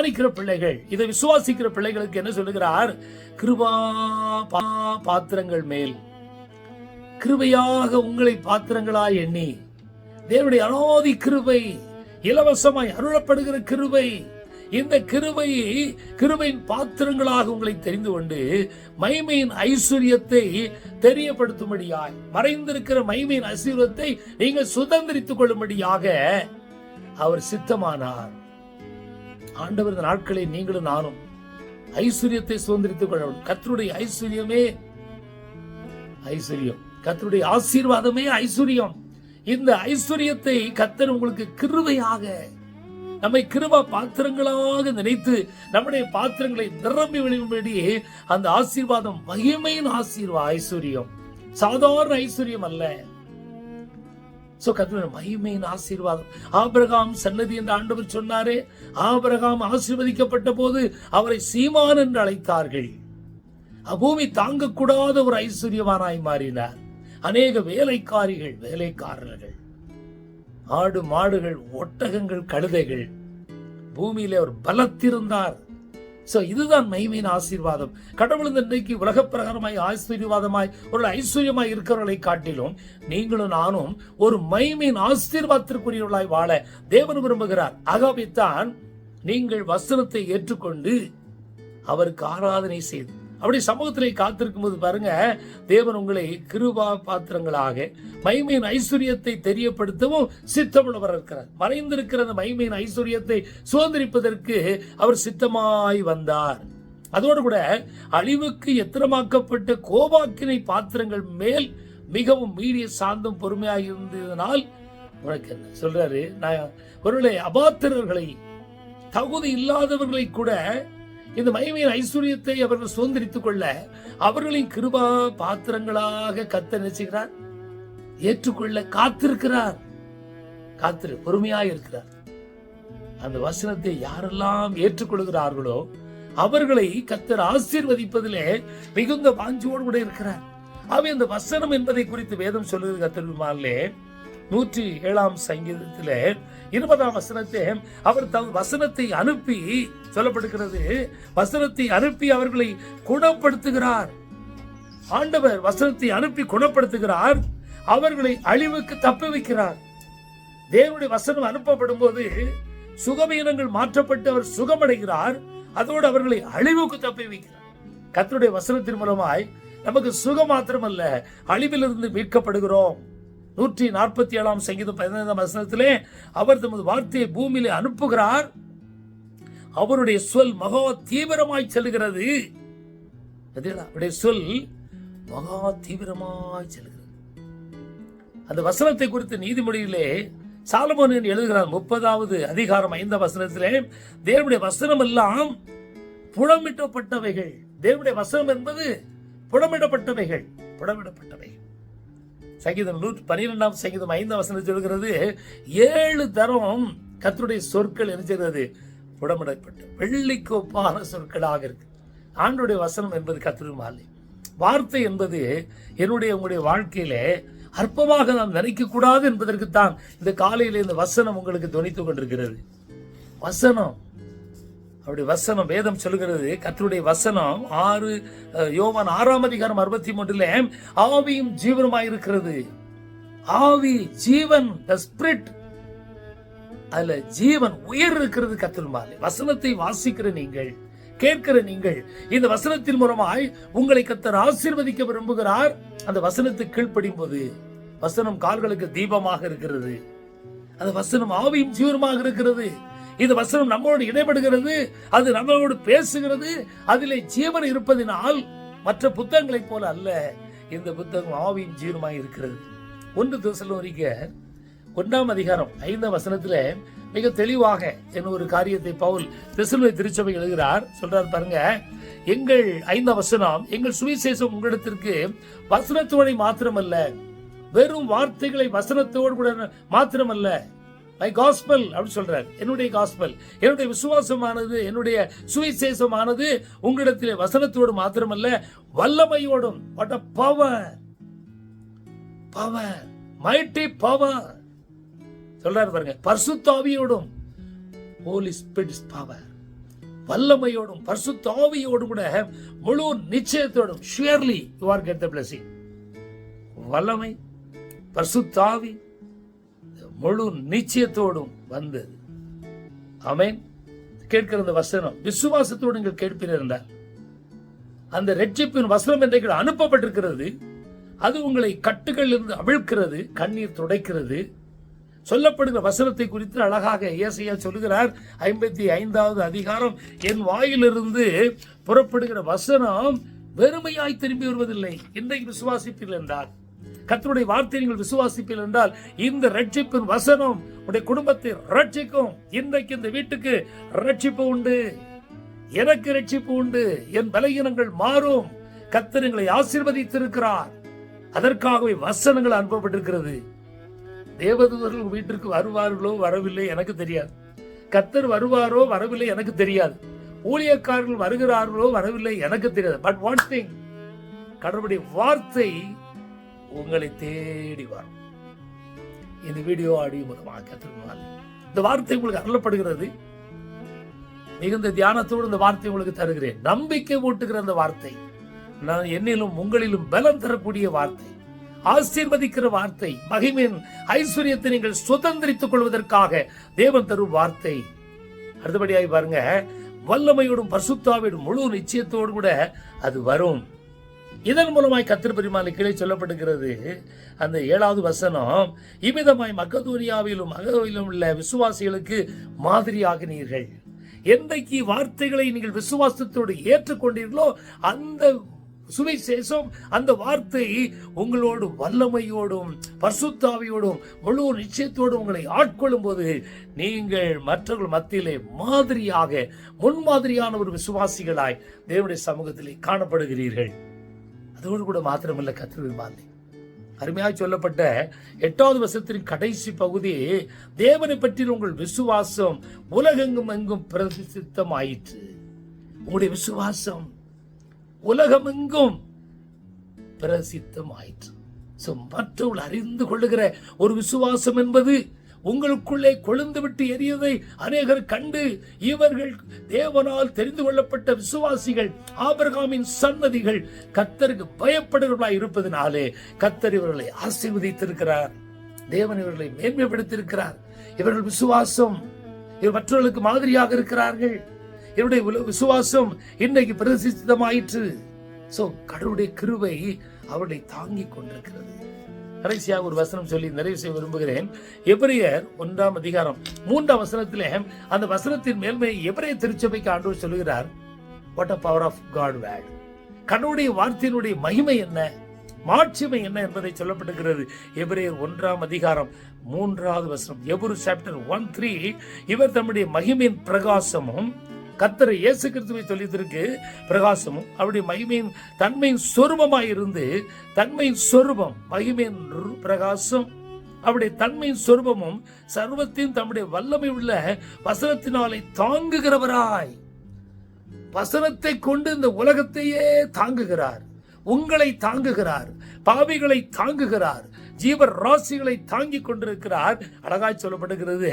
தியானிக்கிற பிள்ளைகள் இதை விசுவாசிக்கிற பிள்ளைகளுக்கு என்ன சொல்லுகிறார்? கிருபா பா- பாத்திரங்கள் மேல். கிருபையாக உங்களை பாத்திரங்களாய் எண்ணி தேவனுடைய அனாதி கிருபை இலவசமாய் அருளப்படுகிற கிருபை இந்த கிருபையை கிருபையின் பாத்திரங்களாக உங்களை தெரிந்து கொண்டு மைமையின் ஐஸ்வர்யத்தை தெரியப்படுத்தும்படியாய் மறைந்திருக்கிற மைமையின் ஐஸ்வர்யத்தை நீங்கள் சுதந்திரித்துக் கொள்ளும்படியாக அவர் சித்தமானார். ஆண்டவர் இந்த நாட்களை நீங்களும் நானும் ஐஸ்வர்யத்தை சுதந்திரித்துக் கொள்ள வேண்டும் கர்த்தருடைய ஐஸ்வர்யமே ஐஸ்வர்யம். கத்தருடைய ஆசீர்வாதமே ஐஸ்வர்யம். இந்த ஐஸ்வர்யத்தை கத்தர் உங்களுக்கு கிருவையாக நம்மை கிருபா பாத்திரங்களாக நினைத்து நம்முடைய பாத்திரங்களை நிரம்பி விழும்படி அந்த ஆசீர்வாதம் மகிமையின் ஆசீர்வா ஐஸ்வர்யம். சாதாரண ஐஸ்வர்யம் அல்ல. ஸோ கர்த்தருடைய மகிமையின் ஆசீர்வாதம். ஆபிரகாம் சன்னதி என்று ஆண்டவர் சொன்னாரே ஆபிரகாம் ஆசீர்வதிக்கப்பட்ட போது அவரை சீமான் என்று அழைத்தார்கள். பூமி தாங்கக்கூடாத ஒரு ஐஸ்வர்யவானாய் மாறினார். அநேக வேலைக்காரிகள் வேலைக்காரர்கள் ஆடு மாடுகள் ஒட்டகங்கள் கழுதைகள் பூமியிலே அவர் பலத்திருந்தார். ஸோ இதுதான் மைமையின் ஆசீர்வாதம். கடவுள் இன்றைக்கு உலக பிரகாரமாய் ஆசீர்வாதமாய் ஒரு ஐஸ்வர்யமாய் இருக்கிறவர்களை காட்டிலும் நீங்களும் நானும் ஒரு மைமையின் ஆசீர்வாதத்திற்குரியவர்களாய் வாழ தேவன் விரும்புகிறார். ஆகவேத்தான் நீங்கள் வசனத்தை ஏற்றுக்கொண்டு அவருக்கு ஆராதனை செய்து அப்படி சமூகத்திலே காத்திருக்கும் போது பாருங்க தேவன் உங்களை கிருபா பாத்திரங்களாக மைமையின் ஐஸ்வர்யத்தை தெரியப்படுத்தவும் சித்தமுள்ளவர் இருக்கிறார். மறைந்திருக்கிற அந்த மைமையின் ஐஸ்வர்யத்தை சுதந்திரிப்பதற்கு அவர் சித்தமாய் வந்தார். அதோடு கூட அழிவுக்கு எத்திரமாக்கப்பட்ட கோபாக்கினை பாத்திரங்கள் மேல் மிகவும் மீறிய சாந்தம் பொறுமையாக இருந்ததனால் உனக்கு என்ன சொல்றாரு? நான் ஒருவேளை அபாத்திரர்களை தகுதி இல்லாதவர்களை கூட இந்த மகிமையின் ஐஸ்வர்யத்தை அவர்கள் சுதந்திரித்துக் கொள்ள அவர்களின் கிருபா பாத்திரங்களாக கத்த நினைச்சுகிறார். ஏற்றுக்கொள்ள காத்திருக்கிறார். காத்திரு பொறுமையாக இருக்கிறார் அந்த வசனத்தை யாரெல்லாம் ஏற்றுக்கொள்கிறார்களோ அவர்களை கத்தர் ஆசீர்வதிப்பதிலே மிகுந்த வாஞ்சியோடு கூட இருக்கிறார். அவை அந்த வசனம் என்பதை குறித்து வேதம் சொல்லுகிறது கத்தருமாலே நூற்றி ஏழாம் சங்கீதத்தில் இருபதாம் வசனத்தை அவர் தம் வசனத்தை அனுப்பி சொல்லப்படுகிறது. வசனத்தை அனுப்பி அவர்களை குணப்படுத்துகிறார். ஆண்டவர் வசனத்தை அனுப்பி குணப்படுத்துகிறார். அவர்களை அழிவுக்கு தப்பி வைக்கிறார். தேவனுடைய வசனம் அனுப்பப்படும் போது சுகவீனங்கள் மாற்றப்பட்டு அவர் சுகமடைகிறார். அதோடு அவர்களை அழிவுக்கு தப்பி வைக்கிறார். கத்தருடைய வசனத்தின் மூலமாய் நமக்கு சுகம் மாத்திரமல்ல அழிவிலிருந்து மீட்கப்படுகிறோம். நூற்றி நாற்பத்தி ஏழாம் சங்கீதம் பதினைந்தாம் வசனத்திலே அவர் தமது வார்த்தையை பூமியிலே அனுப்புகிறார். அவருடைய சொல் மகா தீவிரமாய் செல்கிறது அவருடைய சொல் மகா தீவிரமாய் செல்கிறது அந்த வசனத்தை குறித்து நீதிமொழியிலே சாலமோன் எழுதுகிறார். முப்பதாவது அதிகாரம் ஐந்தாம் வசனத்திலே தேவனுடைய வசனம் எல்லாம் புடமிட்டப்பட்டவைகள். தேவனுடைய வசனம் என்பது புடமிடப்பட்டவைகள். புடமிடப்பட்டவைகள். சங்கீதம் நூற்றி பனிரெண்டாம் சங்கீதம் ஐந்தாம் வசனம் சொல்கிறது ஏழு தரம் கத்தருடைய சொற்கள் என்ன செய்கிறது புடமிடப்பட்டு வெள்ளிக்கு ஒப்பான சொற்களாக இருக்கு. ஆண்டுடைய வசனம் என்பது கத்திரி மாலை வார்த்தை என்பது என்னுடைய உங்களுடைய வாழ்க்கையிலே அற்பமாக நாம் நினைக்கக்கூடாது என்பதற்குத்தான் இந்த காலையில் இந்த வசனம் உங்களுக்கு துணித்து கொண்டிருக்கிறது. வசனம் அப்படி வசனம் வேதம் சொல்லுகிறது. கத்தருடைய வசனம் ஆறு யோவான் ஆறாம் அதிகாரம் அறுபத்தி மூன்றுல ஆவியும் ஜீவனமாக இருக்கிறது. ஆவி ஜீவன் த ஸ்பிரிட் அதுல ஜீவன் உயர் இருக்கிறது கத்திரமாலே வசனத்தை வாசிக்கிற நீங்கள் கேட்கிற நீங்கள் இந்த வசனத்தின் மூலமாய் உங்களை கத்தர் ஆசீர்வதிக்க விரும்புகிறார். அந்த வசனத்தை கீழ்ப்படியும் போது வசனம் கால்களுக்கு தீபமாக இருக்கிறது. அந்த வசனம் ஆவியும் ஜீவனமாக இருக்கிறது. இந்த வசனம் நம்மளோடு இடைபடுகிறது அது நம்மளோடு பேசுகிறது அதிலே ஜீவன் இருப்பதினால் மற்ற புத்தகங்களைப் போல அல்ல. இந்த புத்தகம் ஆவியின் ஜீவனமாக இருக்கிறது. ஒன்று தெசலோனிக்கர் ஒன்றாம் அதிகாரம் ஐந்தாம் வசனத்துல மிக தெளிவாக என்ன ஒரு காரியத்தை பவுல் தெசலோனி திருச்சபை எழுதுகிறார். சொல்றார் பாருங்க எங்கள் ஐந்தாம் வசனம் எங்கள் சுவிசேஷம் உங்களிடத்திற்கு வசனத்தோடு மாத்திரமல்ல வெறும் வார்த்தைகளை வசனத்தோடு கூட மாத்திரமல்ல மை காஸ்பல் அப்படின்னு சொல்றார். என்னுடைய காஸ்பல் என்னுடைய விசுவாசமானது என்னுடைய சுவிசேஷமானது உங்களிடத்தில் வசனத்தோடு மாத்திரமல்ல வல்லமையோடும். What a power power mighty power சொல்றாரு பாருங்க. பர்சுத்தாவியோடும். ஹோலி ஸ்பிரிட் பவர் வல்லமையோடும் பர்சுத்தாவியோடும் கூட முழு நிச்சயத்தோடும். Surely you are get the blessing வல்லமை பர்சுத்தாவி முழு நிச்சயத்தோடும் வந்தது. ஆமென். கேட்கிற அந்த வசனம். விசுவாசத்தோடு நீங்கள் கேட்பீர்கள் என்றால் அந்த ரட்சிப்பின் வசனம் என்றைக்கு அனுப்பப்பட்டிருக்கிறது. அது உங்களை கட்டுகளில் இருந்து அவிழ்க்கிறது கண்ணீர் துடைக்கிறது. சொல்லப்படுகிற வசனத்தை குறித்து அழகாக இயேசையா சொல்லுகிறார். ஐம்பத்தி ஐந்தாவது அதிகாரம். என் வாயிலிருந்து புறப்படுகிற வசனம் வெறுமையாய் திரும்பி வருவதில்லை. இன்றைக்கு விசுவாசிப்பீர்கள் என்றார். கத்தருடைய வார்த்தை நீங்கள் விசுவாசிப்பீர்கள் என்றால் இந்த ரட்சிப்பின் வசனம் உடைய குடும்பத்தை ரட்சிக்கும் இன்றைக்கு இந்த வீட்டுக்கு ரட்சிப்பு உண்டு. எனக்கு ரட்சிப்பு உண்டு. என் பலகீனங்கள் மாறும். கத்தர் எங்களை ஆசீர்வதித்திருக்கிறார். அதற்காகவே வசனங்கள் அனுப்பப்பட்டிருக்கிறது. தேவதூதர்கள் வீட்டிற்கு வருவார்களோ வரவில்லை எனக்கு தெரியாது. கத்தர் வருவாரோ வரவில்லை எனக்கு தெரியாது. ஊழியக்காரர்கள் வருகிறார்களோ வரவில்லை எனக்கு தெரியாது. பட் ஒன் திங் கடவுளுடைய வார்த்தை உங்களை தேடி வரும். இந்த வீடியோ ஆடியோ மூலமாக கற்றுக்கொள்வாங்க இந்த வார்த்தை உங்களுக்கு அருளப்படுகிறது. மிகுந்த தியானத்தோடு இந்த வார்த்தை உங்களுக்கு தருகிறேன். நம்பிக்கை ஊட்டுகிற அந்த வார்த்தை. நான் என்னிலும் உங்களிலும் பலம் தரக்கூடிய வார்த்தை. ஆசீர்வதிக்கிற வார்த்தை. மகிமையின் ஐஸ்வர்யத்தை நீங்கள் சுதந்திரித்துக் கொள்வதற்காக தேவன் தரும் வார்த்தை. அடுத்தபடியாய் பாருங்க. வல்லமையோடும் பசுத்தாவிடும் முழு நிச்சயத்தோடு கூட அது வரும். இதன் மூலமாய் கத்திர பெருமாள் கீழே சொல்லப்படுகிறது. அந்த ஏழாவது வசனம் இவ்விதமாய் மக்கதூரியாவிலும் அகவிலும் உள்ள விசுவாசிகளுக்கு மாதிரியாகினீர்கள் என்றைக்கு வார்த்தைகளை நீங்கள் விசுவாசத்தோடு ஏற்றுக்கொண்டீர்களோ அந்த சுவிசேஷம் அந்த வார்த்தை உங்களோடு வல்லமையோடும் பர்சுத்தாவியோடும் முழு நிச்சயத்தோடும் உங்களை ஆட்கொள்ளும் போது நீங்கள் மற்றவர்கள் மத்தியிலே மாதிரியாக முன்மாதிரியான ஒரு விசுவாசிகளாய் தேவனுடைய சமூகத்திலே காணப்படுகிறீர்கள். அதோடு கூட மாத்திரமல்ல கத்திரவிமானி அருமையாக சொல்லப்பட்ட எட்டாவது வசத்தின் கடைசி பகுதி தேவனை பற்றி உங்கள் விசுவாசம் உலகெங்கும் எங்கும் பிரசித்தமாயிற்று உங்களுடைய விசுவாசம் உலகமெங்கும் பிரசித்தமாயிற்று ஸோ மற்றவர்கள் அறிந்து கொள்ளுகிற ஒரு விசுவாசம் என்பது உங்களுக்குள்ளே கொழுந்துவிட்டு எரியதை அநேகர் கண்டு இவர்கள் தேவனால் தெரிந்து கொள்ளப்பட்ட விசுவாசிகள் ஆபிரகாமின் சன்னதிகள் கத்தருக்கு பயப்படுகிறவர்களாய் இருப்பதனாலே கத்தர் இவர்களை ஆசீர்வதித்திருக்கிறார். தேவன் இவர்களை மேன்மைப்படுத்தியிருக்கிறார். இவர்கள் விசுவாசம் இவர் மற்றவர்களுக்கு மாதிரியாக இருக்கிறார்கள். இவருடைய உல- விசுவாசம் இன்றைக்கு பிரசித்தமாயிற்று சோ கடவுளுடைய கிருவை அவர்களை தாங்கிக் கொண்டிருக்கிறது. கடைசியாக ஒரு வசனம் சொல்லி நிறைவு செய்ய விரும்புகிறேன். எபிரியர் ஒன்றாம் அதிகாரம் மூன்றாம் வசனத்திலே அந்த வசனத்தின் மேல்மை எபிரிய திருச்சபைக்கு ஆண்டவர் சொல்லுகிறார். What a power of God word கடவுளுடைய வார்த்தையினுடைய மகிமை என்ன? மாட்சிமை என்ன என்பதை சொல்லப்பட்டிருக்கிறது. எபிரேயர் ஒன்றாம் அதிகாரம் மூன்றாவது வசனம். எபுரு சாப்டர் ஒன் த்ரீ இவர் தம்முடைய மகிமையின் பிரகாசமும் கத்தரை இயேசு கிறிஸ்துவை சொல்லியதற்கு பிரகாசமும் அவருடைய மகிமையின் தன்மையின் சொரூபமாக இருந்து தன்மையின் சொரூபம் மகிமையின் ரு- பிரகாசம் அவருடைய தன்மையின் சொரூபமும் சர்வத்தையும் தம்முடைய வல்லமை உள்ள வசனத்தினாலே தாங்குகிறவராய். வசனத்தை கொண்டு இந்த உலகத்தையே தாங்குகிறார். உங்களை தாங்குகிறார். பாவிகளை தாங்குகிறார். ஜீவ ராசிகளை தாங்கிக் கொண்டிருக்கிறார். அழகாய் சொல்லப்படுகிறது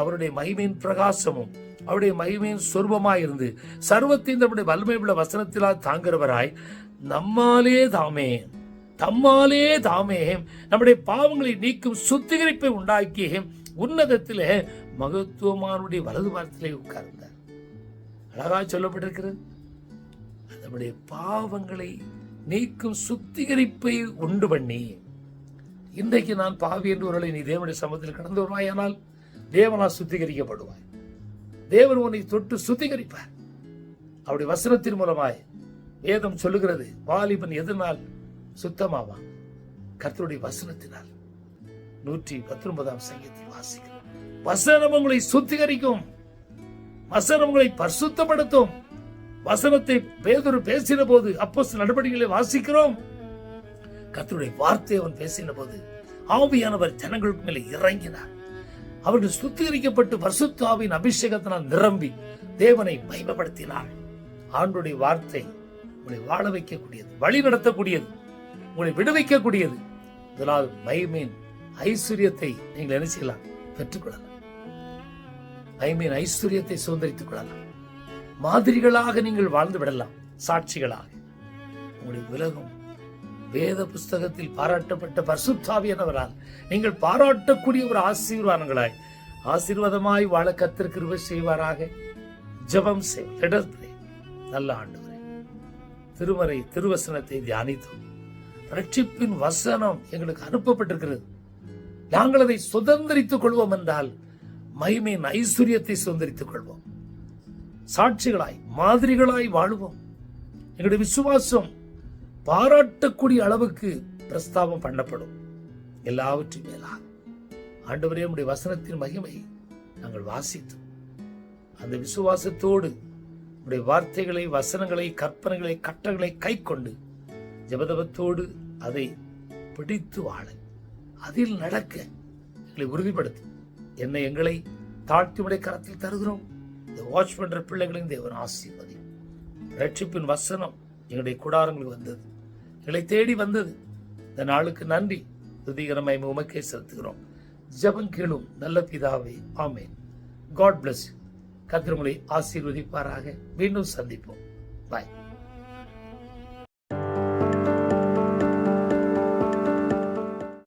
அவருடைய மகிமையின் பிரகாசமும் அவருடைய மகிமையின் சொருபமாக இருந்து சர்வத்தின் தம்முடைய வலிமை உள்ள வசனத்திலால் தாங்குகிறவராய் நம்மாலே தாமே தம்மாலே தாமே. நம்முடைய பாவங்களை நீக்கும் சுத்திகரிப்பை உண்டாக்கி உன்னதத்திலே மகத்துவமானுடைய வலது பாரத்திலே உட்கார்ந்தார். அழகாய் சொல்லப்பட்டிருக்கிறது நம்முடைய பாவங்களை நீக்கும் சுத்திகரிப்பை உண்டு பண்ணி இன்றைக்கு நான் பாவி என்று ஒருவரை நீ தேவனுடைய சமத்தில் கடந்து வருவாயானால் தேவனால் சுத்திகரிக்கப்படுவாய். தேவன் உன்னை தொட்டு சுத்திகரிப்பார். அவருடைய வசனத்தின் மூலமாய் வேதம் சொல்லுகிறது வாலிபன் எதனால் சுத்தமாவான்? கர்த்தருடைய வசனத்தினால். நூற்றி பத்தொன்பதாம் சங்கத்தில் வாசிக்கிறோம். வசனம் உங்களை சுத்திகரிக்கும் வசனம் உங்களை பரிசுத்தப்படுத்தும். வசனத்தை பேதொரு பேசின போது அப்போ நடவடிக்கைகளை வாசிக்கிறோம். கத்தருடைய வார்த்தையை அவன் பேசின போது ஆவியானவர் ஜனங்களுக்கு மேலே இறங்கினார். அவர்கள் சுத்திகரிக்கப்பட்டு பரிசுத்தாவின் அபிஷேகத்தினால் நிரம்பி தேவனை மகிமைப்படுத்தினார். ஆண்டுடைய வார்த்தை உங்களை வாழ வைக்கக்கூடியது வழி நடத்தக்கூடியது உங்களை விடுவிக்கக்கூடியது. இதனால் மகிமையின் ஐஸ்வர்யத்தை நீங்கள் என்ன செய்யலாம்? பெற்றுக்கொள்ளலாம். மகிமையின் ஐஸ்வர்யத்தை சுதந்திரித்துக் கொள்ளலாம். மாதிரிகளாக நீங்கள் வாழ்ந்து விடலாம் சாட்சிகளாக. உங்களுடைய உலகம் வேத புஸ்தகத்தில் பாராட்டப்பட்ட பரிசுத்தாவியானவரால் நீங்கள் பாராட்டக்கூடிய ஒரு ஆசீர்வாதங்களாய். ஆசீர்வாதமாய் வாழ கத்தர் செய்வாராக. ஜபம் செய் நல்ல ஆண்டவரே. திருமறை திருவசனத்தை தியானித்தோம். ரட்சிப்பின் வசனம் எங்களுக்கு அனுப்பப்பட்டிருக்கிறது. நாங்கள் அதை சுதந்திரித்துக் கொள்வோம் என்றால் மகிமையின் ஐஸ்வர்யத்தை சுதந்திரித்துக் கொள்வோம். சாட்சிகளாய் மாதிரிகளாய் வாழுவோம். எங்களுடைய விசுவாசம் பாராட்டக்கூடிய அளவுக்கு பிரஸ்தாபம் பண்ணப்படும். எல்லாவற்றையும் மேலாக. ஆண்டவரே நம்முடைய வசனத்தின் மகிமை நாங்கள் வாசித்தோம். அந்த விசுவாசத்தோடு உடைய வார்த்தைகளை வசனங்களை கற்பனைகளை கட்டங்களை கை கொண்டு ஜபதபத்தோடு அதை பிடித்து வாழ. அதில் நடக்க எங்களை உறுதிப்படுத்தும் என்னை எங்களை தாழ்த்தி உடைய கரத்தில் தருகிறோம். இந்த வாட்ச் பண்ற பிள்ளைகளின் தேவன் ஆசீர்வதி ரட்சிப்பின் வசனம் எங்களுடைய கூடாரங்களுக்கு வந்தது. எங்களை தேடி வந்தது. இந்த நாளுக்கு நன்றி. துதிகரமாய் உமக்கே செலுத்துகிறோம். ஜபம் கேளும் நல்ல பிதாவே. ஆமென். காட் பிளஸ் கத்திரங்களை ஆசீர்வதிப்பாராக. மீண்டும் சந்திப்போம். பாய்